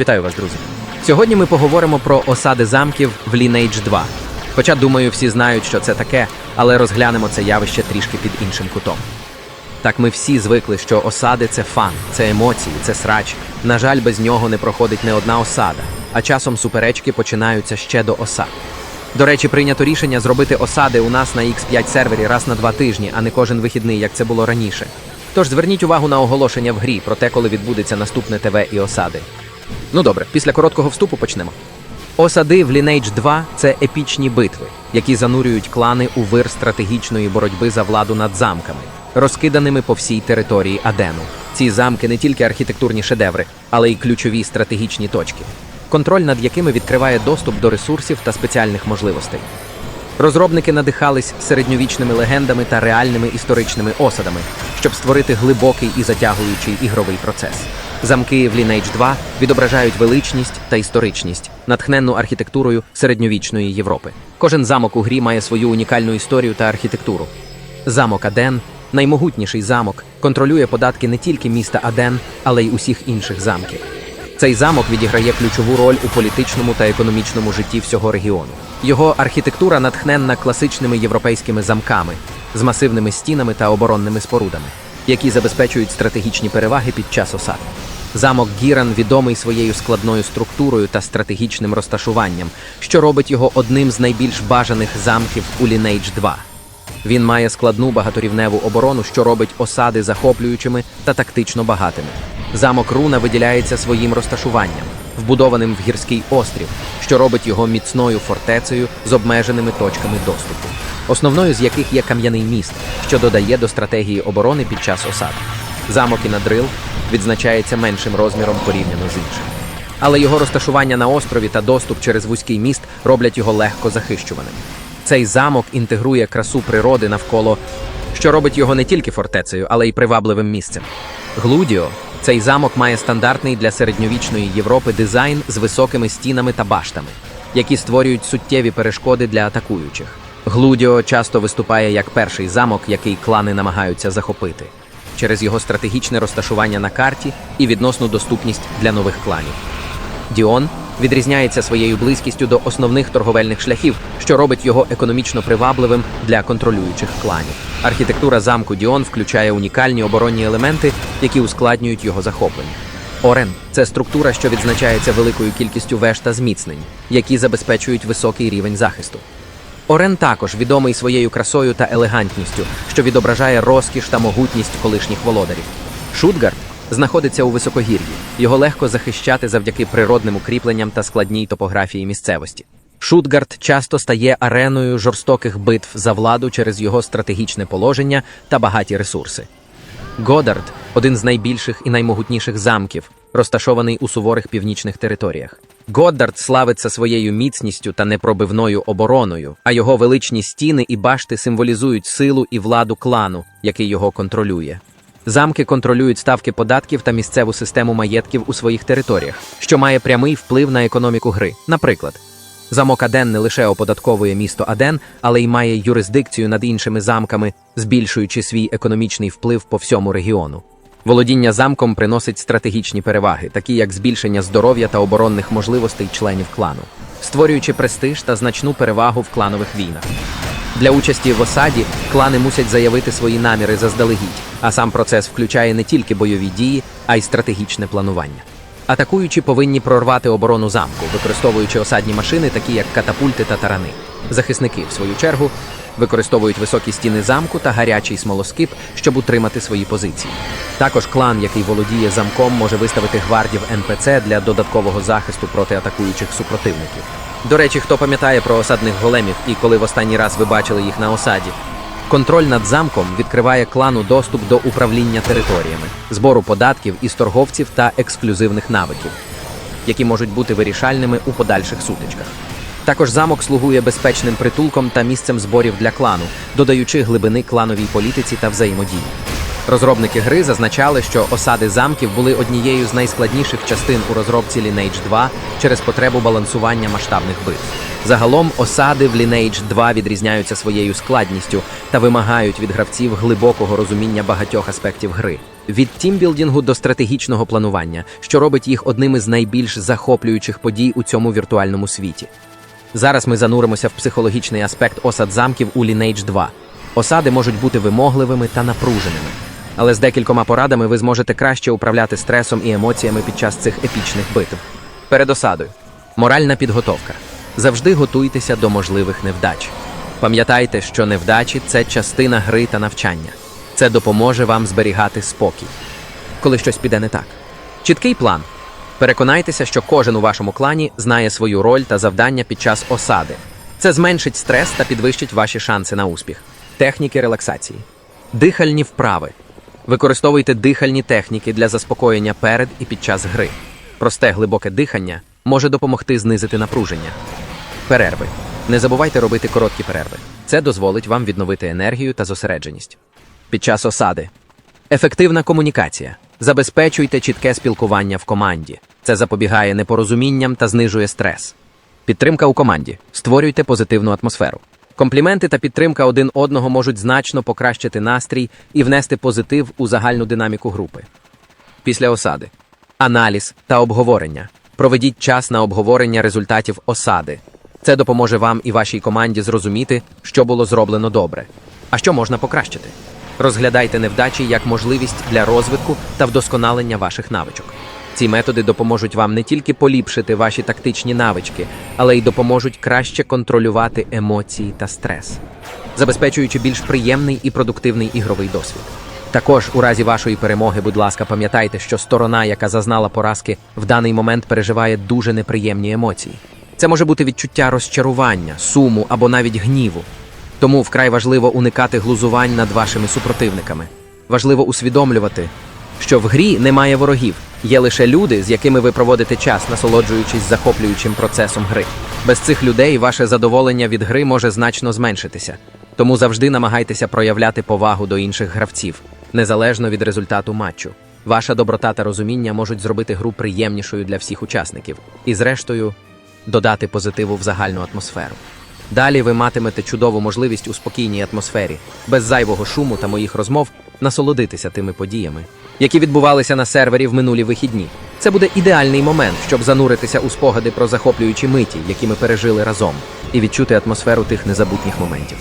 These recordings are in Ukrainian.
Вітаю вас, друзі. Сьогодні ми поговоримо про осади замків в Lineage 2. Хоча, думаю, всі знають, що це таке, але розглянемо це явище трішки під іншим кутом. Так ми всі звикли, що осади це фан, це емоції, це срач. На жаль, без нього не проходить не одна осада, а часом суперечки починаються ще до осад. До речі, прийнято рішення зробити осади у нас на X5 сервері раз на два тижні, а не кожен вихідний, як це було раніше. Тож зверніть увагу на оголошення в грі про те, коли відбудеться наступне ТВ і осади. Ну добре, після короткого вступу почнемо. Осади в Lineage 2 – це епічні битви, які занурюють клани у вир стратегічної боротьби за владу над замками, розкиданими по всій території Адену. Ці замки не тільки архітектурні шедеври, але й ключові стратегічні точки, контроль над якими відкриває доступ до ресурсів та спеціальних можливостей. Розробники надихались середньовічними легендами та реальними історичними осадами, щоб створити глибокий і затягуючий ігровий процес. Замки в Lineage 2 відображають величність та історичність, натхненну архітектурою середньовічної Європи. Кожен замок у грі має свою унікальну історію та архітектуру. Замок Аден, наймогутніший замок, контролює податки не тільки міста Аден, але й усіх інших замків. Цей замок відіграє ключову роль у політичному та економічному житті всього регіону. Його архітектура натхненна класичними європейськими замками з масивними стінами та оборонними спорудами, які забезпечують стратегічні переваги під час осад. Замок Гіран відомий своєю складною структурою та стратегічним розташуванням, що робить його одним з найбільш бажаних замків у Lineage 2. Він має складну багаторівневу оборону, що робить осади захоплюючими та тактично багатими. Замок Руна виділяється своїм розташуванням, вбудованим в гірський острів, що робить його міцною фортецею з обмеженими точками доступу, основною з яких є кам'яний міст, що додає до стратегії оборони під час осад. Замок Інадрил відзначається меншим розміром порівняно з іншим. Але його розташування на острові та доступ через вузький міст роблять його легко захищуваним. Цей замок інтегрує красу природи навколо, що робить його не тільки фортецею, але й привабливим місцем. Глудіо цей замок має стандартний для середньовічної Європи дизайн з високими стінами та баштами, які створюють суттєві перешкоди для атакуючих. Глудіо часто виступає як перший замок, який клани намагаються захопити, через його стратегічне розташування на карті і відносну доступність для нових кланів. Діон відрізняється своєю близькістю до основних торговельних шляхів, що робить його економічно привабливим для контролюючих кланів. Архітектура замку Діон включає унікальні оборонні елементи, які ускладнюють його захоплення. Орен це структура, що відзначається великою кількістю веж та зміцнень, які забезпечують високий рівень захисту. Орен також відомий своєю красою та елегантністю, що відображає розкіш та могутність колишніх володарів. Шутгард знаходиться у високогір'ї. Його легко захищати завдяки природним укріпленням та складній топографії місцевості. Шутгард часто стає ареною жорстоких битв за владу через його стратегічне положення та багаті ресурси. Годард один з найбільших і наймогутніших замків, розташований у суворих північних територіях. Годдард славиться своєю міцністю та непробивною обороною, а його величні стіни і башти символізують силу і владу клану, який його контролює. Замки контролюють ставки податків та місцеву систему маєтків у своїх територіях, що має прямий вплив на економіку гри. Наприклад, замок Аден не лише оподатковує місто Аден, але й має юрисдикцію над іншими замками, збільшуючи свій економічний вплив по всьому регіону. Володіння замком приносить стратегічні переваги, такі як збільшення здоров'я та оборонних можливостей членів клану, створюючи престиж та значну перевагу в кланових війнах. Для участі в осаді клани мусять заявити свої наміри заздалегідь, а сам процес включає не тільки бойові дії, а й стратегічне планування. Атакуючі повинні прорвати оборону замку, використовуючи осадні машини, такі як катапульти та тарани. Захисники, в свою чергу, використовують високі стіни замку та гарячий смолоскип, щоб утримати свої позиції. Також клан, який володіє замком, може виставити гвардів НПЦ для додаткового захисту проти атакуючих супротивників. До речі, хто пам'ятає про осадних големів і коли в останній раз ви бачили їх на осаді? Контроль над замком відкриває клану доступ до управління територіями, збору податків із торговців та ексклюзивних навиків, які можуть бути вирішальними у подальших сутичках. Також замок слугує безпечним притулком та місцем зборів для клану, додаючи глибини клановій політиці та взаємодії. Розробники гри зазначали, що осади замків були однією з найскладніших частин у розробці Lineage 2 через потребу балансування масштабних битв. Загалом осади в Lineage 2 відрізняються своєю складністю та вимагають від гравців глибокого розуміння багатьох аспектів гри. Від тімбілдінгу до стратегічного планування, що робить їх одним із найбільш захоплюючих подій у цьому віртуальному світі. Зараз ми зануримося в психологічний аспект осад замків у Lineage 2. Осади можуть бути вимогливими та напруженими. Але з декількома порадами ви зможете краще управляти стресом і емоціями під час цих епічних битв. Перед осадою. Моральна підготовка. Завжди готуйтеся до можливих невдач. Пам'ятайте, що невдачі це частина гри та навчання. Це допоможе вам зберігати спокій. Коли щось піде не так. Чіткий план. Переконайтеся, що кожен у вашому клані знає свою роль та завдання під час осади. Це зменшить стрес та підвищить ваші шанси на успіх. Техніки релаксації. Дихальні вправи. Використовуйте дихальні техніки для заспокоєння перед і під час гри. Просте глибоке дихання може допомогти знизити напруження. Перерви. Не забувайте робити короткі перерви. Це дозволить вам відновити енергію та зосередженість. Під час осади. Ефективна комунікація. Забезпечуйте чітке спілкування в команді. Це запобігає непорозумінням та знижує стрес. Підтримка у команді. Створюйте позитивну атмосферу. Компліменти та підтримка один одного можуть значно покращити настрій і внести позитив у загальну динаміку групи. Після осади. Аналіз та обговорення. Проведіть час на обговорення результатів осади. Це допоможе вам і вашій команді зрозуміти, що було зроблено добре, а що можна покращити. Розглядайте невдачі як можливість для розвитку та вдосконалення ваших навичок. Ці методи допоможуть вам не тільки поліпшити ваші тактичні навички, але й допоможуть краще контролювати емоції та стрес, забезпечуючи більш приємний і продуктивний ігровий досвід. Також у разі вашої перемоги, будь ласка, пам'ятайте, що сторона, яка зазнала поразки, в даний момент переживає дуже неприємні емоції. Це може бути відчуття розчарування, суму або навіть гніву. Тому вкрай важливо уникати глузувань над вашими супротивниками. Важливо усвідомлювати, що в грі немає ворогів, є лише люди, з якими ви проводите час, насолоджуючись захоплюючим процесом гри. Без цих людей ваше задоволення від гри може значно зменшитися. Тому завжди намагайтеся проявляти повагу до інших гравців, незалежно від результату матчу. Ваша доброта та розуміння можуть зробити гру приємнішою для всіх учасників і, зрештою, додати позитиву в загальну атмосферу. Далі ви матимете чудову можливість у спокійній атмосфері, без зайвого шуму та моїх розмов насолодитися тими подіями, які відбувалися на сервері в минулі вихідні. Це буде ідеальний момент, щоб зануритися у спогади про захоплюючі миті, які ми пережили разом, і відчути атмосферу тих незабутніх моментів.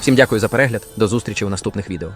Всім дякую за перегляд. До зустрічі у наступних відео.